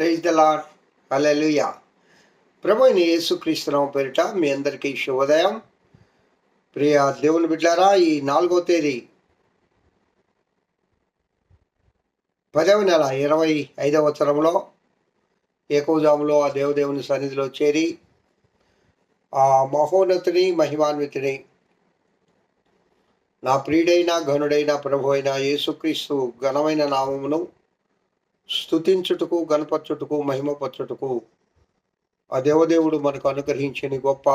Praise the lord hallelujah ప్రభు అయిన యేసుక్రీస్తునామ పేరిట మీ అందరికీ శుభోదయం. ప్రియ దేవుని బిడ్డారా ఈ నాలుగో తేదీ పదవ నెల ఇరవై ఐదవ తరంలో ఏకోజాములో ఆ దేవదేవుని సన్నిధిలో చేరి ఆ మహోన్నతుని మహిమాన్వితుని నా ప్రియుడైన ఘనుడైన ప్రభు అయిన యేసుక్రీస్తు ఘనమైన నామమును స్తుతించుటకు గణపరచుటకు మహిమపరచుటకు ఆ దేవదేవుడు మనకు అనుగ్రహించిన గొప్ప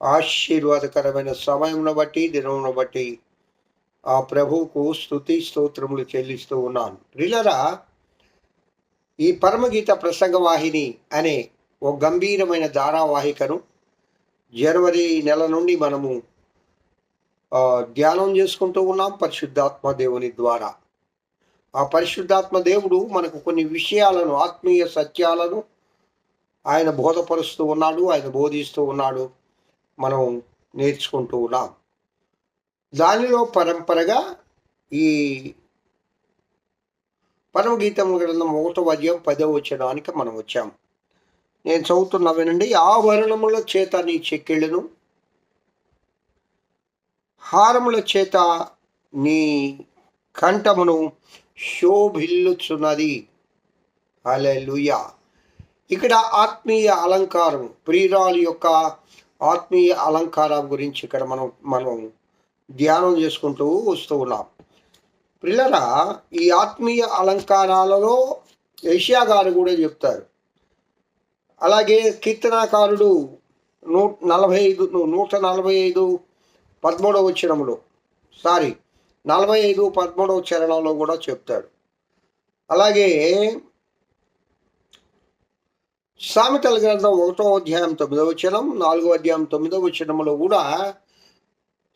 ఆశీర్వాదకరమైన సమయంను బట్టి దినమును బట్టి ఆ ప్రభువుకు స్తుతి స్తోత్రములు చెల్లిస్తూ ఉన్నాను. ప్రిలరా ఈ పరమగీత ప్రసంగ వాహిని అనే ఓ గంభీరమైన ధారావాహికను జనవరి నెల నుండి మనము ధ్యానం చేసుకుంటూ ఉన్నాం పరిశుద్ధాత్మ దేవుని ద్వారా. ఆ పరిశుద్ధాత్మ దేవుడు మనకు కొన్ని విషయాలను ఆత్మీయ సత్యాలను ఆయన బోధపరుస్తూ ఉన్నాడు ఆయన బోధిస్తూ ఉన్నాడు. మనం నేర్చుకుంటూ ఉన్నాం. దానిలో పరంపరగా ఈ పరమగీతం గ్రంథం ఒకటో అధ్యాయం పదో వచ్చడానికి మనం వచ్చాం. నేను చదువుతున్నా వినండి ఆభరణముల చేత నీ చెక్కిళ్ళను హారముల చేత నీ కంఠమును శోభిల్లుచున్నది. అలెలుయా ఇక్కడ ఆత్మీయ అలంకారం ప్రియురాలు యొక్క ఆత్మీయ అలంకారం గురించి ఇక్కడ మనం మనం ధ్యానం చేసుకుంటూ వస్తూ ఉన్నాం. పిల్లరా ఈ ఆత్మీయ అలంకారాలలో ఏషియా గారు కూడా చెప్తారు. అలాగే కీర్తనాకారుడు నూ నలభై ఐదు నూట నలభై ఐదు పదమూడవ చరణంలో సారీ నలభై ఐదు పదమూడవ చరణంలో కూడా చెప్తాడు. అలాగే సామెతల గ్రంథం ఒకటో అధ్యాయం తొమ్మిదవ వచనం నాలుగో అధ్యాయం తొమ్మిదవ వచనంలో కూడా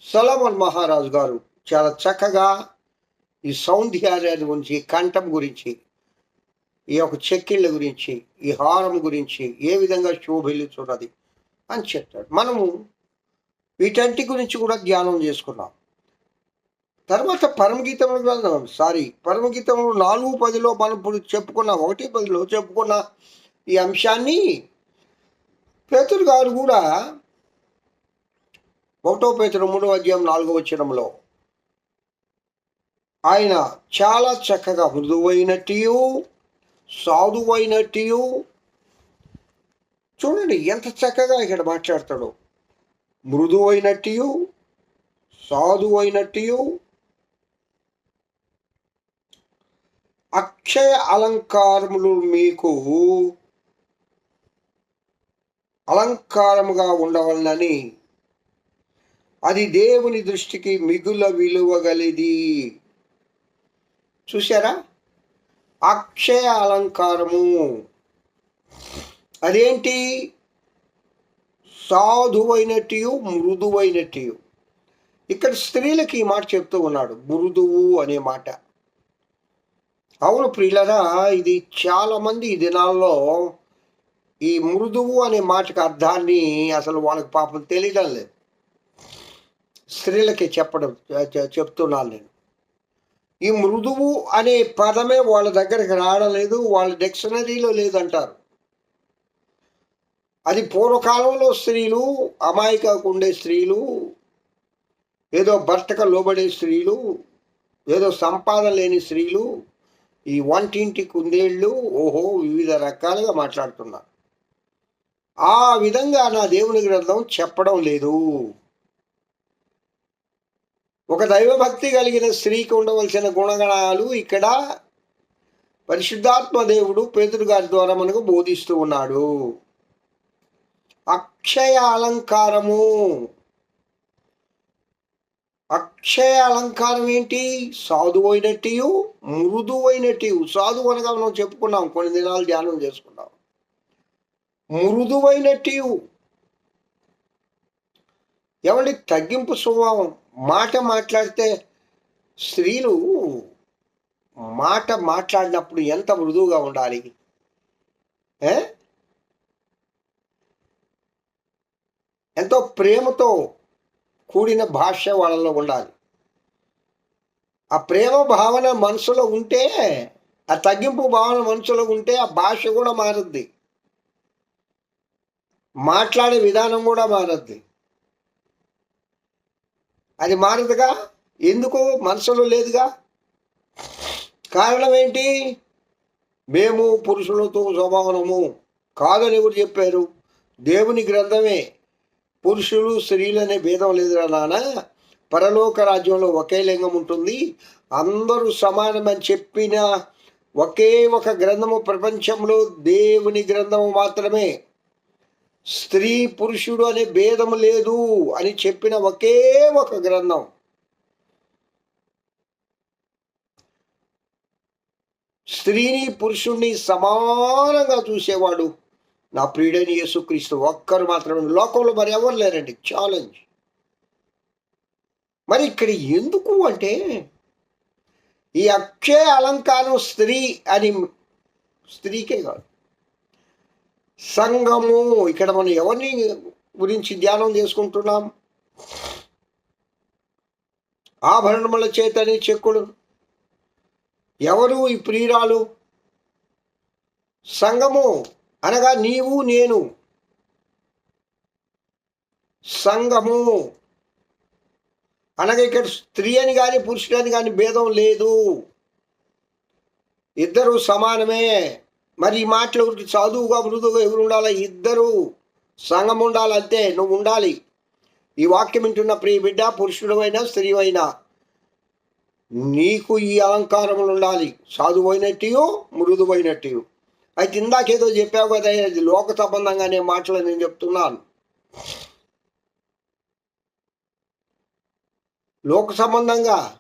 సలమన్ మహారాజు గారు చాలా చక్కగా ఈ సౌందర్యాన్ని గురించి కంఠం గురించి ఈ యొక్క చెక్కిళ్ళ గురించి ఈ హారం గురించి ఏ విధంగా శోభిల్లుతున్నది అని చెప్తాడు. మనము వీటంటి గురించి కూడా ధ్యానం చేసుకున్నాం. తర్వాత పరమగీతములు వెళ్దాం. సారీ పరమగీతంలో నాలుగు పదిలో మనం ఇప్పుడు చెప్పుకున్న ఒకటి పదిలో చెప్పుకున్న ఈ అంశాన్ని పేతురు గారు కూడా ఒకటో పేతురు మూడో అధ్యాయం నాలుగో వచ్చినంలో ఆయన చాలా చక్కగా మృదువైనట్టు సాధువైనట్టు చూడండి ఎంత చక్కగా ఇక్కడ మాట్లాడతాడు. మృదువైనట్టు సాధువైనట్టు అక్షయ అలంకారములు మీకు అలంకారముగా ఉండవలనని అది దేవుని దృష్టికి మిగుల విలువగలిది చూసారా అక్షయ అలంకారము అదేంటి? సాధువైనట్టు మృదువైనట్టు ఇక్కడ స్త్రీలకి ఈ మాట చెప్తూ ఉన్నాడు మృదువు అనే మాట. అవును ప్రియులరా ఇది చాలామంది ఈ దినాల్లో ఈ మృదువు అనే మాటకు అర్థాన్ని అసలు వాళ్ళకి పాపం తెలియడం లేదు. స్త్రీలకి చెప్పడం చెప్తున్నాను నేను. ఈ మృదువు అనే పదమే వాళ్ళ దగ్గరికి రావడం లేదు వాళ్ళ డిక్షనరీలో లేదంటారు. అది పూర్వకాలంలో స్త్రీలు అమాయకకు ఉండే స్త్రీలు ఏదో భర్తకు లోబడే స్త్రీలు ఏదో సంపాదన లేని స్త్రీలు ఈ వంటింటి కుందేళ్ళు ఓహో వివిధ రకాలుగా మాట్లాడుతున్నారు ఆ విధంగా నా దేవుని గ్రంథం చెప్పడం లేదు. ఒక దైవభక్తి కలిగిన స్త్రీకి ఉండవలసిన గుణగణాలు ఇక్కడ పరిశుద్ధాత్మ దేవుడు పేతురు గారి ద్వారా మనకు బోధిస్తూ ఉన్నాడు. అక్షయ అలంకారము. అక్షయ అలంకారం ఏంటి? సాధువైనట్టు మృదువైనట్టు సాధువు అనగా మనం చెప్పుకున్నాం కొన్ని దినాలు ధ్యానం చేసుకున్నాం. మృదువైనట్టు ఏమండి? తగ్గింపు స్వభావం. మాట మాట్లాడితే స్త్రీలు మాట మాట్లాడినప్పుడు ఎంత మృదువుగా ఉండాలి? ఏ? ఎంతో ప్రేమతో కూడిన భాష వాళ్ళలో ఉండాలి. ఆ ప్రేమ భావన మనసులో ఉంటే ఆ తగ్గింపు భావన మనసులో ఉంటే ఆ భాష కూడా మారుద్ది. మాట్లాడే విధానం కూడా మారద్ది. అది మారదుగా? ఎందుకు? మనసులో లేదుగా? కారణం ఏంటి? మేము పురుషులతో స్వభావనము కాదని ఎవరు చెప్పారు? దేవుని గ్రంథమే. పురుషులు స్త్రీలు అనే భేదం లేదురా నాన్న. పరలోక రాజ్యంలో ఒకే లింగం ఉంటుంది. అందరూ సమానమని చెప్పిన ఒకే ఒక గ్రంథము ప్రపంచంలో దేవుని గ్రంథము మాత్రమే. స్త్రీ పురుషుడు అనే భేదం లేదు అని చెప్పిన ఒకే ఒక గ్రంథం. స్త్రీని పురుషుణ్ణి సమానంగా చూసేవాడు. నా ప్రియుడైన యేసుక్రీస్తు ఒక్కరు మాత్రమే లోకంలో మరి ఎవరు లేరండి? ఛాలెంజ్. మరి ఇక్కడ ఎందుకు అంటే ఈ అక్షయ అలంకారం స్త్రీ అని స్త్రీకే కాదు. సంఘము ఇక్కడ మనం ఎవరిని గురించి ధ్యానం చేసుకుంటున్నాం? ఆభరణముల చేతని చెక్కుడు ఎవరు ఈ ప్రియురాలు? సంఘము. అనగా నీవు నేను. సంఘము. అనగా ఇక్కడ స్త్రీ అని కానీ పురుషుడు అని కానీ భేదం లేదు. ఇద్దరు సమానమే. మరి ఈ మాటలు ఎవరికి చదువుగా మృదువుగా ఎవరు ఉండాలి? ఇద్దరు సంఘం ఉండాలి అంతే నువ్వు ఉండాలి. ఈ వాక్యం వింటున్న ప్రియ బిడ్డ పురుషుడు అయినా స్త్రీ అయినా నీకు ఈ అలంకారములు ఉండాలి. సాధువైనట్టు మృదువైనట్టు అయితే ఇందాకేదో చెప్పావు కదా ఇది లోక సంబంధంగానే మాటలు నేను చెప్తున్నాను. లోక సంబంధంగా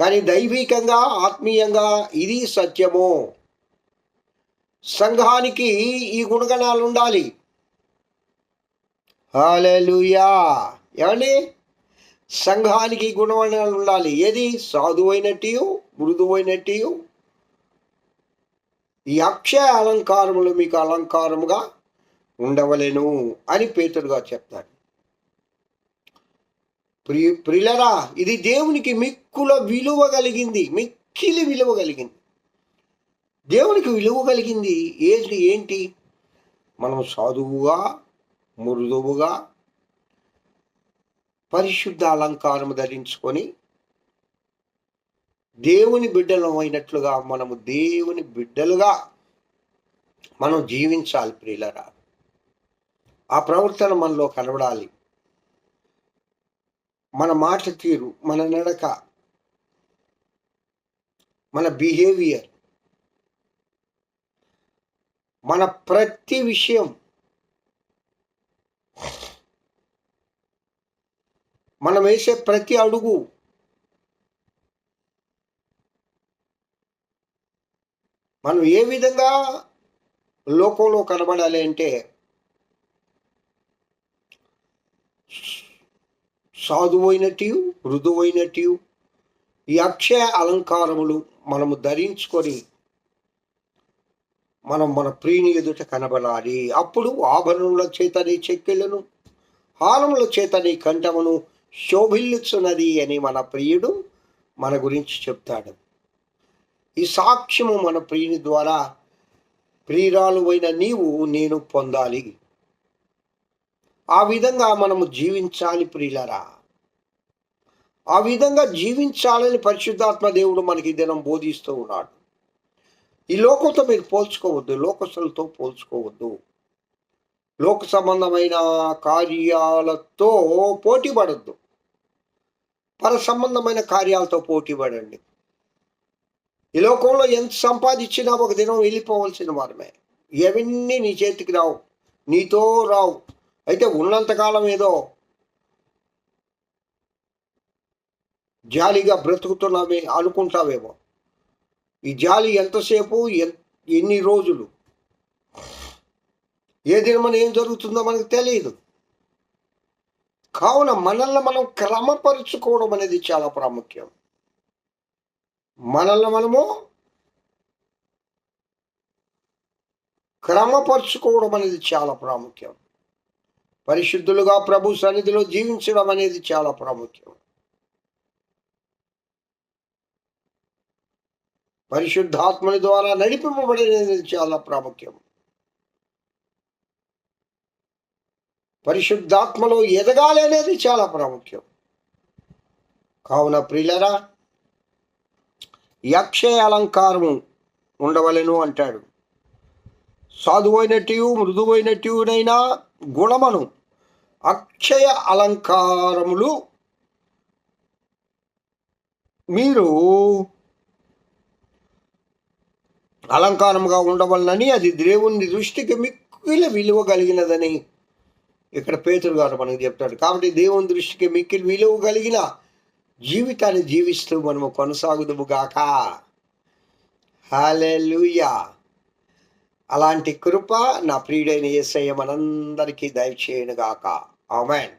కానీ దైవికంగా ఆత్మీయంగా ఇది సత్యము. సంఘానికి ఈ గుణగణాలు ఉండాలి. హాలూయా ఏమండి? సంఘానికి ఈ గుణగణాలు ఉండాలి. ఏది? సాధువైనట్టు మృదువైనట్టు ఈ అక్షయ అలంకారములు మీకు అలంకారముగా ఉండవలేను అని పేతుడుగా చెప్తాడు. ప్రి ప్రిలరా ఇది దేవునికి మిక్కుల విలువ కలిగింది. మిక్కిలి విలువ కలిగింది. దేవునికి విలువ కలిగింది ఏది ఏంటి? మనం సాధువుగా మృదువుగా పరిశుద్ధ అలంకారం ధరించుకొని దేవుని బిడ్డలం అయినట్లుగా మనము దేవుని బిడ్డలుగా మనం జీవించాలి ప్రియులరా. ఆ ప్రవర్తన మనలో కనబడాలి. మన మాట తీరు మన నడక మన బిహేవియర్ మన ప్రతి విషయం మనం వేసే ప్రతి అడుగు మనం ఏ విధంగా లోకంలో కనబడాలి అంటే సాధువైనట్టు మృదువైనట్టు ఈ అక్షయ అలంకారములు మనము ధరించుకొని మనం మన ప్రియుని ఎదుట కనబడాలి. అప్పుడు ఆభరణముల చేత నీ చెక్కిళ్ళను హారముల చేత నీ కంఠమును శోభిల్లుచున్నది అని మన ప్రియుడు మన గురించి చెప్తాడు. ఈ సాక్ష్యము మన ప్రియుని ద్వారా ప్రియురాలు నీవు నేను పొందాలి. ఆ విధంగా మనము జీవించాలి ప్రియులరా. ఆ విధంగా జీవించాలని పరిశుద్ధాత్మ దేవుడు మనకి దినం బోధిస్తూ ఉన్నాడు. ఈ లోకంతో మీరు పోల్చుకోవద్దు లోకస్తులతో పోల్చుకోవద్దు. లోక సంబంధమైన కార్యాలతో పోటీ పడద్దు పర సంబంధమైన కార్యాలతో పోటీ పడండి ఈ లోకంలో ఎంత సంపాదించినా ఒక దినం వెళ్ళిపోవలసిన వారమే. ఎవన్నీ నీ చేతికి రావు నీతో రావు. అయితే ఉన్నంతకాలం ఏదో జాలిగా బ్రతుకుతున్నామే అనుకుంటావేమో. ఈ జాలి ఎంతసేపు ఎన్ని రోజులు? ఏ దినమని ఏం జరుగుతుందో మనకు తెలియదు. కావున మనల్ని మనం క్రమపరుచుకోవడం అనేది చాలా ప్రాముఖ్యం. మనల్ని మనము క్రమపరుచుకోవడం అనేది చాలా ప్రాముఖ్యం. పరిశుద్ధులుగా ప్రభు సన్నిధిలో జీవించడం అనేది చాలా ప్రాముఖ్యం. పరిశుద్ధాత్మని ద్వారా నడిపింపబడేది చాలా ప్రాముఖ్యం. పరిశుద్ధాత్మలో ఎదగాలి అనేది చాలా ప్రాముఖ్యం. కావున ప్రియులరా యక్షే అలంకారము ఉండవలెను అంటాడు. సాధువైనట్టు మృదువైనట్టునైనా గుణమను అక్షయ అలంకారములు మీరు అలంకారముగా ఉండవలనని అది దేవుని దృష్టికి మిక్కిలి విలువ కలిగినదని ఇక్కడ పేతురు గారు మనకు చెప్తాడు. కాబట్టి దేవుని దృష్టికి మిక్కిలి విలువ కలిగిన జీవితాన్ని జీవిస్తూ మనము కొనసాగుదము గాక హాలెలూయా అలాంటి కృప నా ప్రియుడైన ఏసయ్య మనందరికీ దయచేయను గాక ఆమెన్.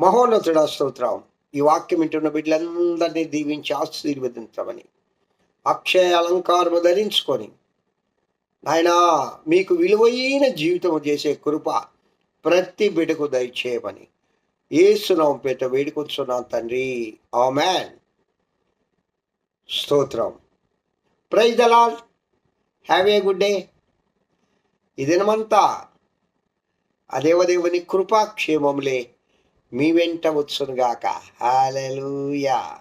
మహోన్నతుడ స్తోత్రం. ఈ వాక్యం వింటున్న బిడ్డలందరినీ దీవించి ఆశీర్వదించమని. అక్షయ అలంకారము ధరించుకొని. నాయనా మీకు విలువైన జీవితం చేసే కృప ప్రతి బిడ్డకు దయచేయమని. ఏసునాం పేట వేడుకొంచున్నాం తండ్రి. ఆమెన్. స్తోత్రం. Praise the Lord have a good day. ఈ దినమంతా ఆ కృపాక్షేమములే మీ వెంట వచ్చునుగాక. హాలెలూయా